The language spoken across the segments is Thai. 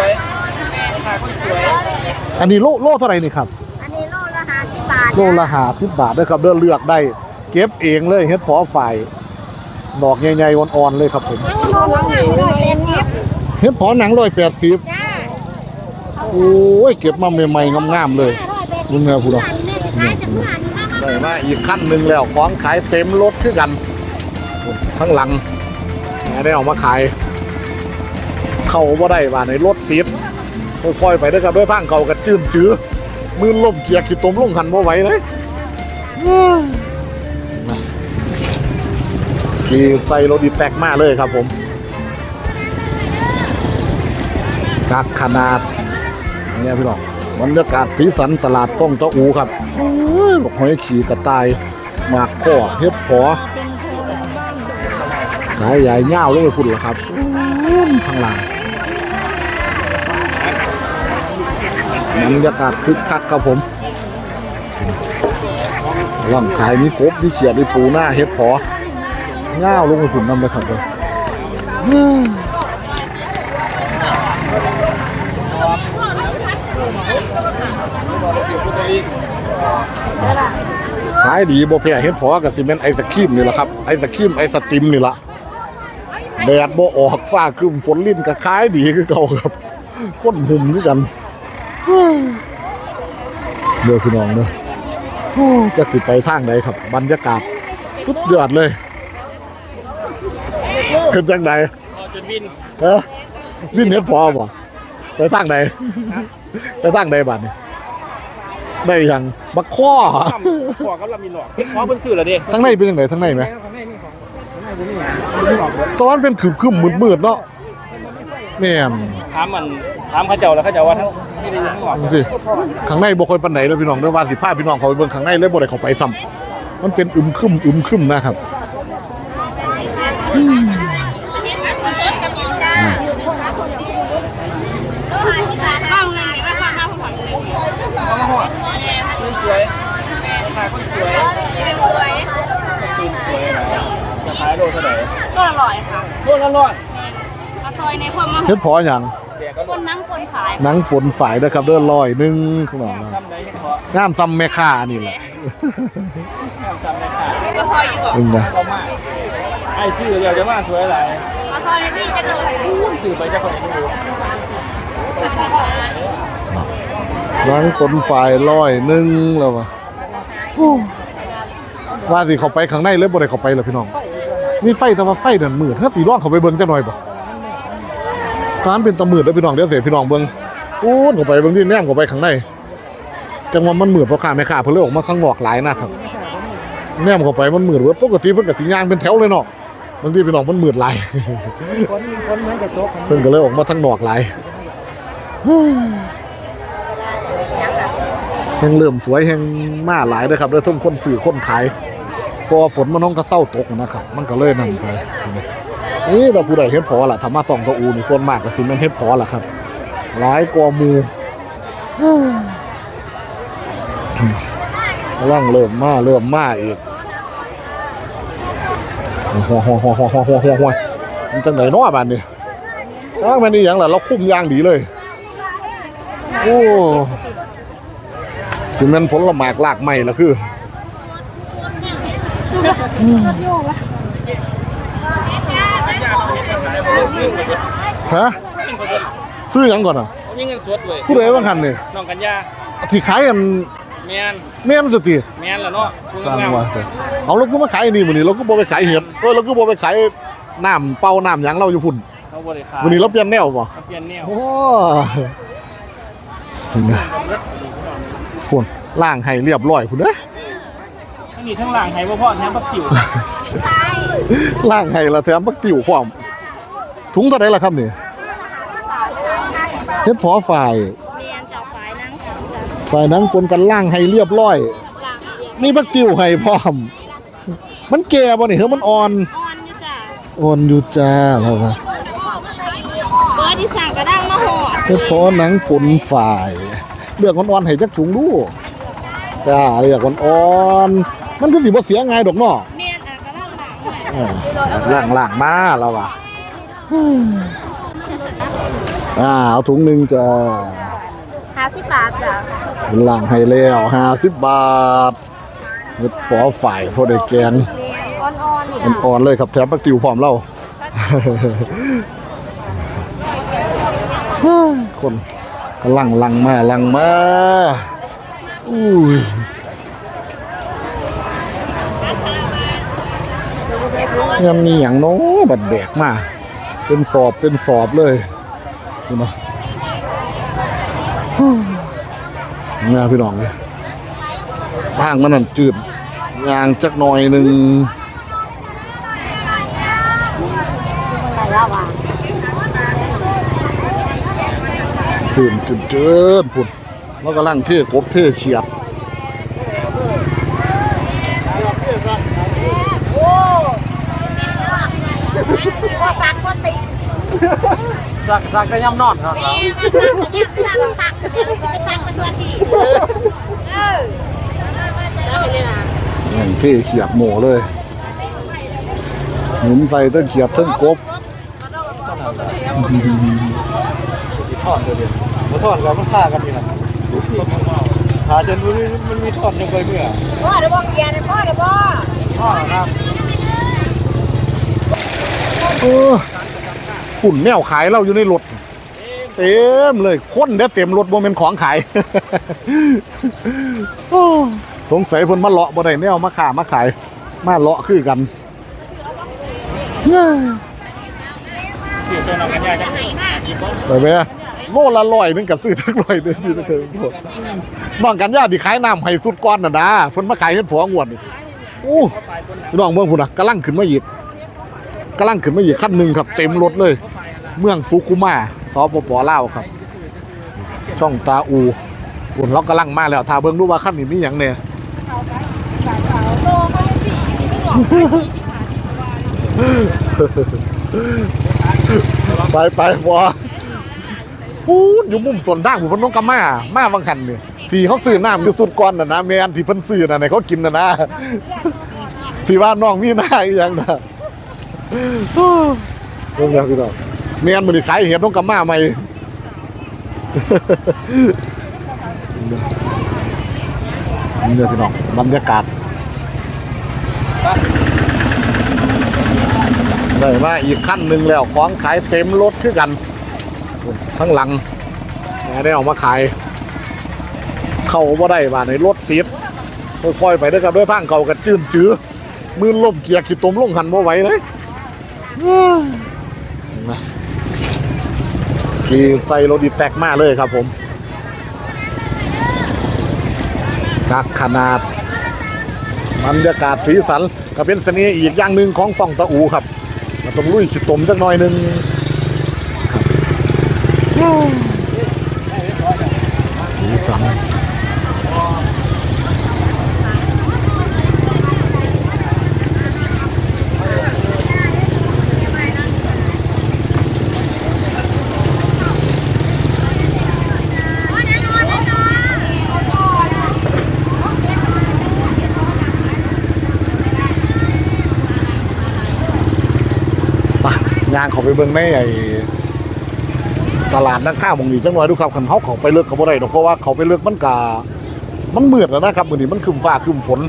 วยขาคนสวยอันนี้โลโลเท่าไหร่นี่ครับอันนี้โลละห้าสิบบาทโลละหาสิบบาทเด้อครับเด้อเลือกได้ เก็บเองเลยเฮ็ดพอฝ่ายดอกใหญ่ๆอ่อนๆเลยครับผมโลละห้าร้อยแปดสิบเฮ็ดพอหนังร้อยแปดสิบจ้าโอ้ยเก็บมาใหม่ๆงามๆเลยห้าร้อยแปดสิบมึงแม่พูดเนาะแม่จะขายจะเพื่อนมากได้มาอีกขั้นหนึ่งแล้วของขายเต็มรถคือกันข้างหลังแม่ได้เออกมาขาย เข้าบ่ได้ว่าในรถติดค่อยๆไปด้อครับด้วยพังเขากระจื้นจื้อมือล่มเกียร์ขี้ตมลงหันบ่ไหวเลยขี่ใส่รถดีแตกมากเลยครับผมกักขนาดเนี่ยพี่น้องบรรยากาศสีสันตลาดต้องเจ้าอูครับโอ้ยบอกหอยขี่กระต่ายหมากข้อเฮ็ดผอขายใหญ่เง่าเลยพุ่นละครับข้างหล่าง บรรยากาศคึกคักครับผมร่างขายมีกบมีเขียดมีปูหน้าเฮ็ดผอง่าวลงหุ่นนำเลยครับเลยอืมขายดีบ่แพ้เฮ็ดพอกับซีเมนต์ไอศครีมนี่แหละครับไอศครีมไอศติมนี่ละแดดบ่ออกฟ้าคึมฝนลิ้นก็ขายดีคือเก่าครับก้นหุ่มคือกัน เด้อพี่น้องเด้อโอ้จะสิไปทางไหนครับ บรรยากาศสุดยอดเลย ขึ้นจังไหนพอจนบินเออวิ่งเฮ็ดพอบ่ไปทางไหนไปทางไหนบัดนี้ได้ยังบักข้อขอก็เรามีหลอกขอเพิ่นซื้อแล้วเด้ทั้งในเป็นยังไงทั้งในไหมตอนเป็นคืบคืมมืดมืดๆเนาะ แม่นถามมันถามเขาเจ้าแล้วเขาเจ้าว่าทั้งนี่ได้ทั้งหลอกดูสิข้างในบ่ค่อยปานไหนเลยพี่น้องเด้อว่าสิพาพี่น้องเขาไปเบิ่งข้างในเลยบ่ได้เข้าไปซ้ำมันเป็นอึมครึมอึมครึมนะครับข้างในว่าข้างหน้าข้างหลังเลยเอามาห่อคนสวยขาคนสวยสวยตื่นสวยนะจะขายโลเท่าไหร่ก็อร่อยค่ะโลละร้อยมาซ อยในความมาเฮ็ดพอหยังแดกก็คนนั่งคนขายหนังฝนฝ่ายเด้อครับเด้อร้อยหนึงพี่น้องนะทำได้เฮ็ดเพาะงามซ้ำแม่ค้านี่แหละทำซ้ำได้ค่ะมาซอยอีกก่อนเบิ่งนะเขามาไอ้ซื้อเดี๋ยวจะมาสวยหลายมาซอยในที่จะเกิดอะไรขึ้นซื้อไปจะคนดูหนังฝนฝ่ายร้อยหนึงแล้วว่ะว่าสิเข้าไปข้างในเลยบ่ได้เข้าไปเลยพี่น้อง มีไฟแต่ว่าไฟนั่นมืดถ้าตีร่องเขาไปเบิ่งจักหน่อยบ่ ร้านเป็นตะมืดแล้วพี่น้องเดี๋ยวเสียพี่น้องเบิ่งอู้นเข้าไปเบิ่งที่แนมเข้าไปข้างในจังว่ามันมืดเพราะข้าแม่ค้าเพิ่นเลยออกมาข้างนอกหลายนะครับแนมเข้าไปมันมืดเบิดปกติเพิ่นก็สิย่างเป็นแถวเลยเนาะบางทีพี่น้องมันมืดหลายคนคนเหมือนกับโต๊ะเพิ่นก็เลยออกมาทางนอกหลายแห่งเริ่มสวยแห่งมาหลายเด้อครับเด้อทุ่มคนซื้อคนขายเพอฝนมันน้องก็เศร้าตกนะครับ มันก็เลยนั่นไป นี่เราผู้ใดเฮ็ดพอล่ะทำมาส่องตะอูนี่ส่วนมากก็สิแม่นเฮ็ดพอล่ะครับหลายกว่ามู่กำลังเริ่มมาเริ่มมาอีกหัวหัวหัวหัวหัวหัวหัวหัวมันจังไหนนาะบ้านนี้จ้างม่นี่อย่างล่ะเราคุ้มยางดีเลย โอ้สิม่นผลหมากลากไม้ละคือ ฮะซื้อหยังก่อนอะมีเงินสดเลยผู้ใดบ้างคันนี่น้องกัญญาที่ขายกันแมนแม่นสติแมนแล้วเนาะสร้างว่าแต่เอาเราก็มาขายอันนี่มื้อนี้เราก็บ่ไปขายเห็ดเอ้ยเราก็บ่ไปขายน้ำเป่าน้ำหยังเราอยู่พุ่นเขาบริขารมื้อนี้เราเปลี่ยนแนวบ่เขาเปลี่ยนแนวโอ้พุ่นนะพุ่นล่างให้เรียบร้อยพุ่นเด้อทั้งนี้ทั้งหลังให้บ่พ่อแถมปักติ๋วล่างให้ละแถมบักติ๋วพร้อม ถุงเท่าไหร่ล่ะครับนี่เฮ็ดพอฝ่ายเมียนเจ้าฝ่ายนั่งฝ่ายหนังปนกันล่างให้เรียบร้อยหลังเดียวมีบักติ๋วให้พร้อม มันแก่บ่นี่เฮ้ยมันอ่อนอ่อนอยู่จ้ะอ่อนอยู่จ้าแล้วว่าเบอร์ที่สั่งกระด้างมาห่อเฮ็ดพอหนังปนฝ่าย เลือกอ่อนๆให้จักถุงดูจ้าเลือกอ่อนๆมันก็สิบ่เสียง่ายดอกเนาะเมียนอะกระด้างหลังเออล่างๆมาแล้วว่ะ อ่าเอาถุงหนึ่งจะห้าสิบบาทจ้ะล่างให้แล้วห้าสิบบาทเม็ดปอฝ่ายพอได้แกงอ่อนๆอยู่อ่อนๆเลยครับแถมปักติวพร้อมเราคนกำลังลังมาลังมาอุ้ยยังมีอย่างโน้บัดแบกมา เป็นสอบเป็นสอบเลยดูนะงาพี่น้องเลยทางมันนั่นจืดยางจักหน่อยหนึ่งจืดจืดจืดพุ่นแล้วก็ล่างเท่กบเท่เขียดสิบ่สักบ่สิ สักสักก็ย่ำนอนครับแม่มาสักเนี่ยเวลาสักเดี๋ยวจะไปสักเป็นตัวที่เออล่างเท่เขียดหมูเลยหนุนใส่เทั้งเขียดเทั้งกบทอดเดียวมาทอดกันมันฆ่ากันนี่แหละหาจนมันมันมีทอดยังไปเมื่อพ่อเดี๋ยวบ่เกียร์เดี๋ยวพ่อเดี๋ยวบ่ทอดครับเอ อหุ่นแนวขายเราอยู่ในรถเต็มเลยคนเด้เต็มรถบ่แม่นของขายสงสัยเพิ่นมาเลาะบ่ได้แนวมาขามาขาย มาเลาะคือกันที่เส้นอากันยากจังไปไหมโลละร้อยนึงกับซื้อทั้งร้อยเดือนพี่ตะเถิงโลดน้องกันญาติขายน้ำให้สุดก้อนน่ะนะเพิ่นมาขายเฮ็ดผัวงวดนี่อู้พี่น้องเมืองพุ่นน่ะกำลังขึ้นมาอีก กำลังขึ้นมาอีกคันหนึ่งครับ เต็มรถเลย เมืองสุคุมาสปปลาวครับ ช่องตาอูอุ่นเรากำลังมาแล้วถ้าเบิ่งดูว่าคันนี้มีหยังแน่ไปไปพอพูดอยู่มุมสนด้างผมพิ่นต้องกำมามาบางคันเนี่ยที่เขาซื้อน้ำอยู่สุดก่อนน่ะนะแมนที่เพิ่นซื้อน่ะให้เขากินน่ะนะที่ว่าน้องมีหน้าอีหยังน่ะ เรื่องแล้วพี่น้องแม่นมื้อนี้ขายเห็ดต้องกำมาใหม่นี่เด้อพี่น้องบรรยากาศได้มาอีกขั้นหนึ่งแล้วของขายเต็มรถคือกันข้างหลังแม่ได้ออกมาขาย เข้าบ่ได้บ้านในรถติดค่อยๆไปด้วยครับด้วยทางเขากันจื้นจื้อมือล่มเกียร์ขี้ตมลงหันบ่ไหวเลย นะขี่ใส่รถดีแตกมากเลยครับผมกักขนาดบรรยากาศสีสันก็เป็นเสน่ห์อีกอย่างหนึ่งของฟองตะอูครับมันต้องลุยสิตมจักหน่อยหนึ่งสีสันางเขาไปเบิ่งในไอ้ตลาดนักข้าวมองนี้จังหน่อยดูครับคันเขาเขาไปเลือกเขาบ่ได้ดอกเพราะว่าเขาไปเลือกมันกามันมืดแล้วนะครับมื้อนี้มันคึมฟ้าคึมฝน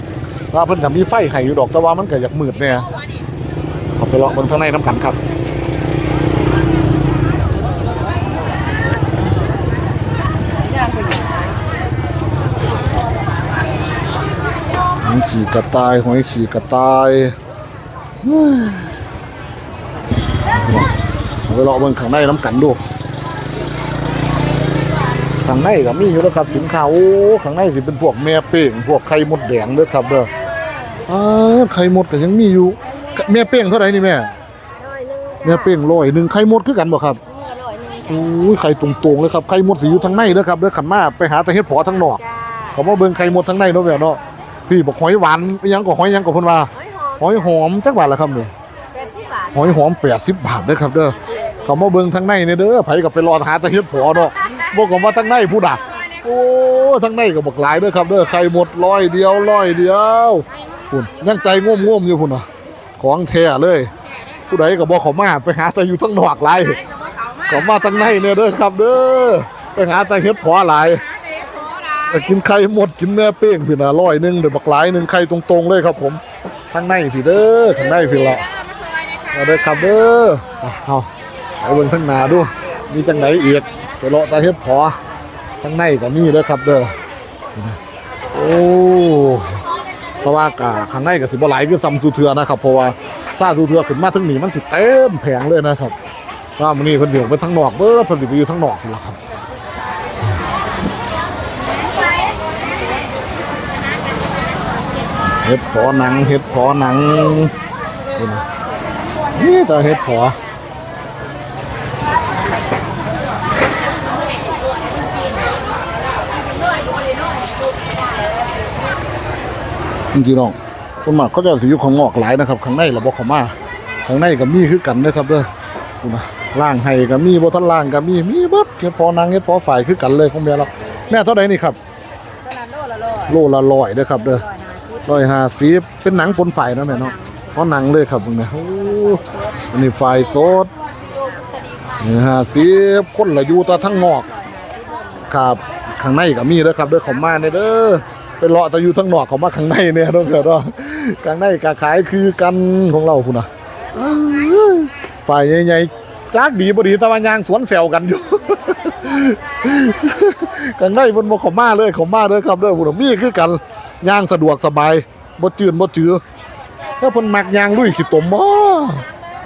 ว่าเพิ่นก็มีไฟให้อยู่ดอกแต่ว่ามันก็อยากมืดแน่เขาไปเลาะเบิ่งข้างในน้ำกันครับหอยขี่กระต่ายหอยขี่กระต่าย ไปลองเบิ่งข้างในน้ำกันดูข้างในก็มีอยู่แล้วครับสินค้าโอ้ข้างในสิเป็นพวกแม่เป้งพวกไข่มดแดงเด้อครับเด้ออ้าวไข่มดก็ยังมีอยู่แม่เป้งเท่าไหร่นี่แม่แม่เป้งร้อยหนึ่งไข่มดคือกันบ่ครับโอ้ยไข่ตรงๆเลยครับไข่มดสิอยู่ทางในเด้อครับเด้อขันมาไปหาแต่เฮ็ดผอทางนอกเขามาเบิ่งไข่มดทางในเนาะแม่เนาะพี่บอกหอยหวานอิหยังก็หอยอิหยังก็เพิ่นว่าหอยหอมจักบาทละครับนี่ หอยหอม80บาทเด้อครับเด้อเขามาเบิ่งทางในเนี่ยเด้อไผก็ไปรอหาตะเฮ็ดพอเนาะบ่ก็ว่าทางในพูดอะโอ้ทางในก็บักหลายเด้อครับเด้อไข่หมดร้อยเดียวร้อยเดียวพุ่นยังใจง่วมๆอยู่พุ่นน่ะของแท้เลย ผู้ใดก็บ่เข้ามาไปหาแต่อยู่ทางนอกหลายเขามาก็มาทางในเนี่ยเด้อครับเด้อไปหาแต่เฮ็ดพอหลายแต่กินไข่หมดกินแม่เป้งพี่น่ะร้อยหนึงเดี๋ยวบักหลายหนึงไข่ตรงๆเลยครับผมทางในพี่เด้อทางในพี่ละ มาเด้อครับเด้ออเอาไปเบิ่งทางนาดูมีจังไหนอีกไปเลาะตาเฮ็ดพอทางในก็มีเด้อครับเด้อโอ้เพราะว่ากะข้างในก็สิบ่หลายคือซ้ำสูเทือนะครับ เพราะว่าซาสูเทือขึ้นมาถึงนี่มันสิเต็มแผงเลยนะครับว่ามันนี่เพิ่นเดือดไปทั้งนอกเบ้อเพิ่นสิไปอยู่ทั้งนอกนี่ล่ะครับเฮ็ดพอหนังเฮ็ดพอหนังนี่นะ นี่แต่เฮ็ดพอจริงๆน้องคนมากเขาจะสิอยู่ข้างนอกหลายนะครับข้างในเราบ่เข้ามาข้างในก็มีคือกันนะครับเด้อดูนะล่างให้ก็มีบ่ทันล่างก็มีมีเบิดเฮ็ดพอนางเฮ็ดพอฝ่ายคือกันเลยของแม่เราแม่เท่าใดนี่ครับโลละร้อยเด้อครับเด้อร้อยห้าสิบเป็นหนังปนฝ่ายเนาะแม่เนาะ เพราะหนังเลยครับมึงเนี่ยโอ้อันนี้ฝ่ายสดนี่ห้าสิบคนละอยู่แตาทั้งนอกครับข้างในก็มีเด้อครับเด้อเขอมาเนี่ยเด้อไปเลาะแต่อยู่ทั้งนอกเขามาข้างในเนี่ยเนาะเกิดว่าข้างในก็ขายคือกันของเราพุ่นะฝ่ายใหญ่ๆจากดีบดีตะวันยางสวนแซวกันอยู่กันได้บนบ่เขอมาเลยขอมาเลยครับเด้อพุ่นมีคือกันย่างสะดวกสบายบ่จืดบ่จือ ถ้าเพิ่นมักย่างลุยขี้ตมบ่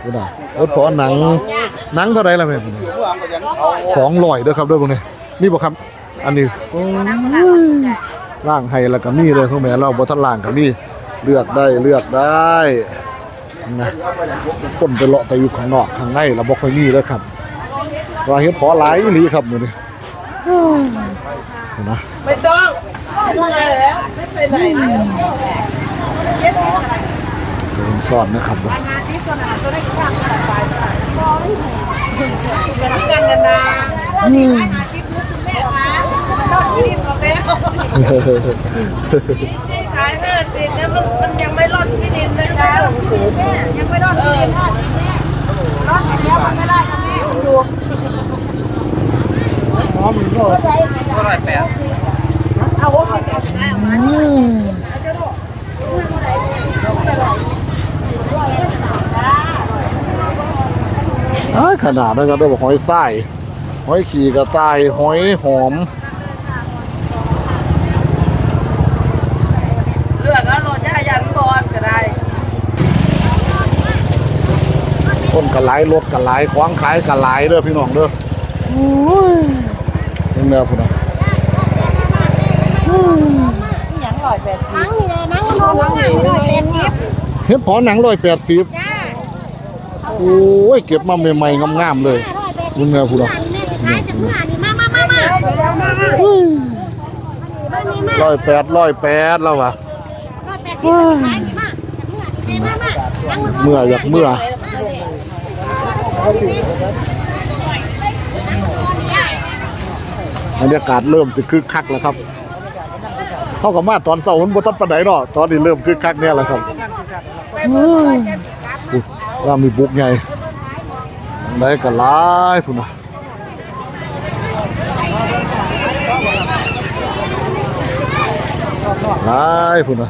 พุ่นน่ะเออพอหนังหนังเท่าไหร่ล่ะแม่พุ่นน่ะ200เด้อครับเด้อพวกนี้นี่บ่ครับ อันนี้โอ้ยล่างให้แล้วก็มีเลยของแม่เราบ่ทันล่างก็มีเลือกได้เลือกได้นะคนไปเลาะแต่อยู่ข้างนอกข้างในเราบ่ค่อยมีแล้วครับว่าเฮ็ดพอหลายอีหลีครับมื้อนี้เห็นนะไม่ต้องไม่ไปแล้วไม่ไปไหนนะ โดนซ่อนนะครับว่าจะทำกันกันนะขายห้าสิบเนี่ยมันมันยังไม่ร่อนที่ดินเลยจ้ายังไม่รอดเลยรอดแม่รอดแล้วมันไม่ได้ค่ะแม่คุณดูอ๋อมีโลดเอาโอ้ยเอาชนะออกมา อ้าย ขนาดนั้นก็ได้บอกหอยไส้หอยขี่กระต่ายหอยหอมเลือกแล้วโรยายันบอลก็ได้ต้นกระไหลรถกระไหลขวางขายกระไหลเด้อพี่น้องเด้อโอ้ยยังแนวพุ่นน่ะนั่งนี่เลยนั่งนอนนั่งเลยเต็มชิปเฮ็ดพอหนัง180จ้า โอ้ยเก็บมาใหม่ๆงามๆเลยร้อยแปดยังายจะเพื่อนี่มามามามามานี่มาร้อยแปดร้อยแปดแล้ววะร้อยแปดสิบขายนี่มาจะเพื่อนี่มามานั่งเมื่ออยากเมื่อบรรยากาศเริ่มจะคึกคักแล้วครับเข้ากับมาตอนเสาร์มันบ่ทันปานเนาะตอนนี้เริ่มคึกคักเนี่ยแหละครับ อุ๊ยว่ามีบุกใหญ่ได้ก็หลายพุ่นนะหลายพุ่นนะ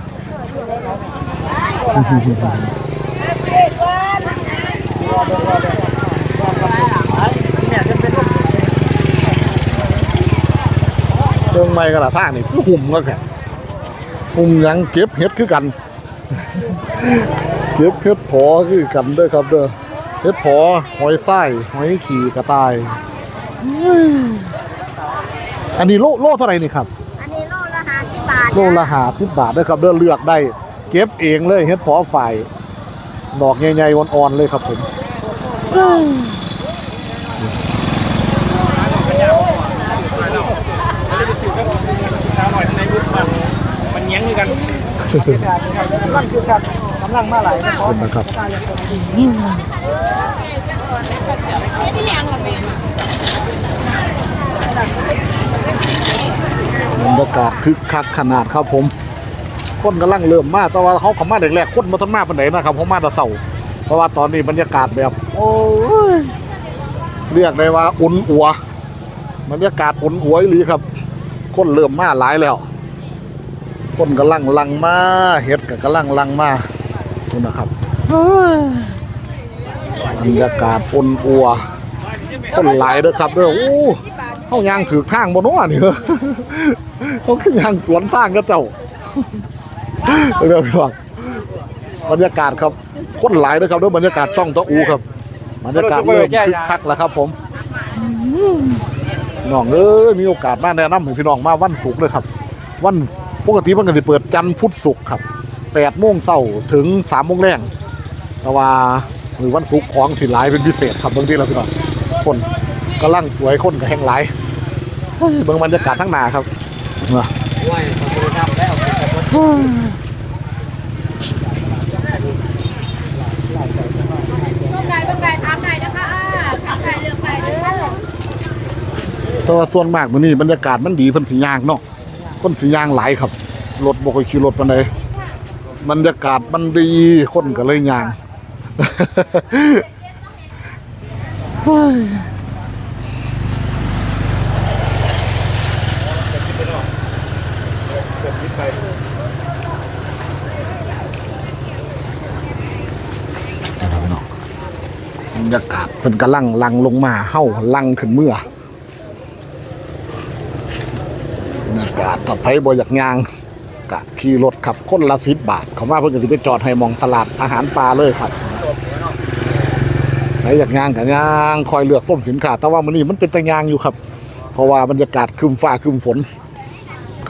เรื่องไม่กระท่านี่คือหุ่มก็แค่หุ่มยังเก็บเห็ดคือกัน ก็บเห็ดพอคือกันเด้อครับเด้อเห็ดพอหอยไส้หอยขี่กระต่ายอื้ออันนี้โลโลเท่าไหร่นี่ครับ อันนี้โลละห้าสิบบาทโลละหาสิบบาทเด้อครับเด้อเลือกได้ เก็บเองเลยเห็ดพอฝ่ายดอกใหญ่ๆอ่อนๆเลยครับผมมันแย้งกัน นั่นคือการกำลังมาหลายขอบคุณนะครับบรรยากาศคึกคักขนาดครับผม คนกำลังเริ่มมาแต่ว่าเขาเขามาแรกๆคนมาทันมาปานไหนนะครับเขามาแต่เสาเพราะว่าตอนนี้บรรยากาศแบบ โอ้ยเรียกได้ว่าอุ่นอัวบรรยากาศอุ่นอัวอีหลีครับ คนเริ่มมาหลายแล้วคนกำลังลังมาเฮ็ดกับกำลังลังมา นี่นะครับบรรยากาศอุ่นอัวคนหลายเด้อครับเด้อโอ้เฮายางถือทางบ่เนาะนี่เด้อเขาคือยางสวนทางกับเจ้าเด้อพี่น้องบรรยากาศครับคนหลายเด้อครับเด้อบรรยากาศช่องตะอูครับบรรยากาศเริ่มคึกคักแล้วครับ ผมน้องเอ้ยมีโอกาสมาแนะนำให้พี่น้องมาวันศุกร์เลยครับ วันปกติมันก็สิเปิดจันทร์พุธศุกร์ครับ 8โมงเช้าถึง3โมงแรงแต่ว่าหรือวันศุกร์ของสิหลายเป็นพิเศษครับบางทีเราพี่น้องคนกำลังสวยคนก็แห้งหลายเฮ้ยเบิ่งบรรยากาศทั้งหนาครับเขาบริกรรมแล้วต้องไก่ต้องไก่ตามไก่นะคะตามไก่เลือกไก่นะคะแต่ว่าส่วนมากมื้อนี้บรรยากาศมันดีเพิ่นสิย่างเนาะคนสิย่างหลายครับรถบ่ค่อยขี่รถปานใด บรรยากาศมันดีคนก็เลยยางบรรยากาศเพิ่นกำลังลังลงมาเฮาลังขึ้นเมื่อบรรยากาศถ้าไผบ่อยากยาง ขี่รถขับคนละสิบบาท เขามาเพิ่นก็สิไปจอดให้มองตลาดอาหารปลาเลยครับใครอยากย่างก็ย่างคอยเลือกส้มสินค้าแต่ว่ามื้อนี้มันเป็นตะย่างอยู่ครับ เพราะว่าบรรยากาศครึมฟ้าครึมฝน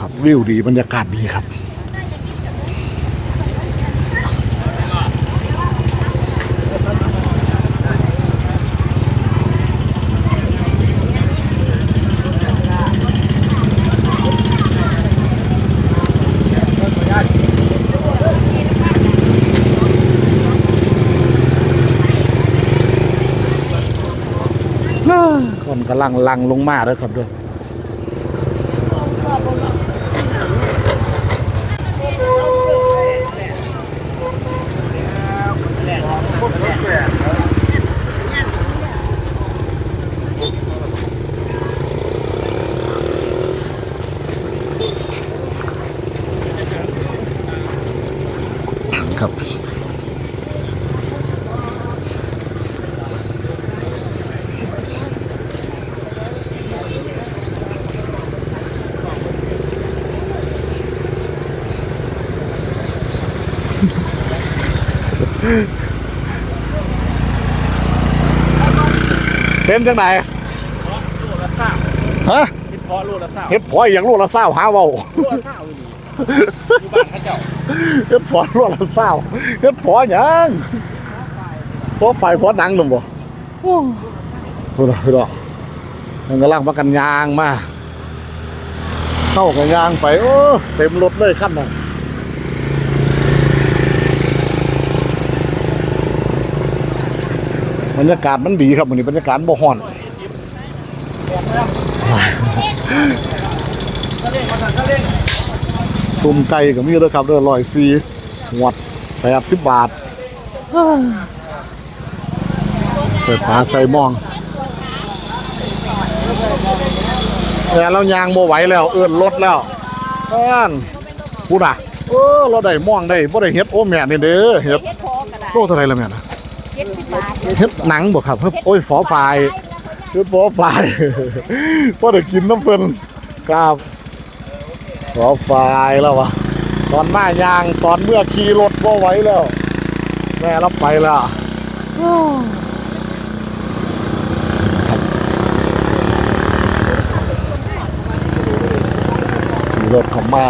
ครับวิวดีบรรยากาศดีครับ คน กำลังลังลงมาเลยครับด้วยครับ เป็นจังไหนฮะพอรู้แล้วทราบเฮ็ดพอยอย่างลูกละเศร้าหาเว้ารู้แล้วทราบอยู่ดีอยู่บ้านเขาเจ้าเฮ็ดพอลูกละเศร้าเฮ็ดพอหยังพอไฟพอหนังหนุ่มบ่โอ้พูดอะพูดอะมันกำลังประกันยางมาเข้ากับยางไปโอ้เต็มรถเลยขั้นน่ะ บรรยากาศมันดีครับวันนี้บรรยากาศบ่ฮ้อนตุ่มไก่ก็มีด้วยครับเด้อร้อยสี่หวดแปดสิบบาทใส่ปลาใส่มอง แต่เรายางโมไหวแล้ว เอื้อนรถแล้วนั่นพูดอะเออเราได้มองได้บ่ได้เฮ็ดโอ้แม่นี่เด้อเฮ็ดโลเท่าไหร่ละแม่นะ เฮ็ดสิบบาทเฮ็ดหนังบ่ครับเฮ็ดโอ้ยฝอฝายเฮ็ดฝอฝายบ่ได้กินน้ำเพิ่นครับฝอฝายแล้ววะตอนมายางตอนเมื่อขี่รถบ่ไหวแล้ว แม่รับไปแล้วรถเข้ามา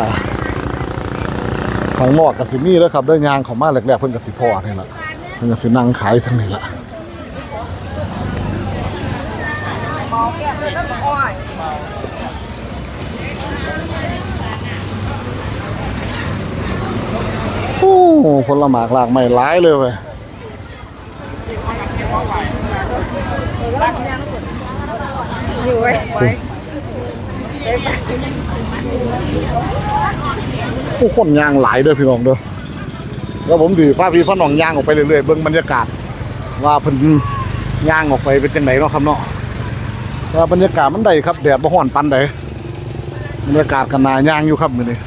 ข้างนอกก็สิมีแล้วครับเด้ยางเข้ามาแรกๆเพิ่นก็สิพอนี่ล่ะ มันก็สินั่งขายทั้งนี้ละโอ้ผลหมากหลากไม่ร้ายเลยเว้ยผู้คนยางหลายเด้อพี่น้องเด้อ แล้วผมถือฟ้าพี่ฟ้าหนองย่างออกไปเรื่อยๆเบิ่งบรรยากาศ ว่าเพิ่นย่างออกไปเป็นจังไดเนาะครับเนาะว่าบรรยากาศมันได้ครับแดดบ่ฮ้อนปานใดบรรยากาศกันนายางอยู่ครับมื้อนี้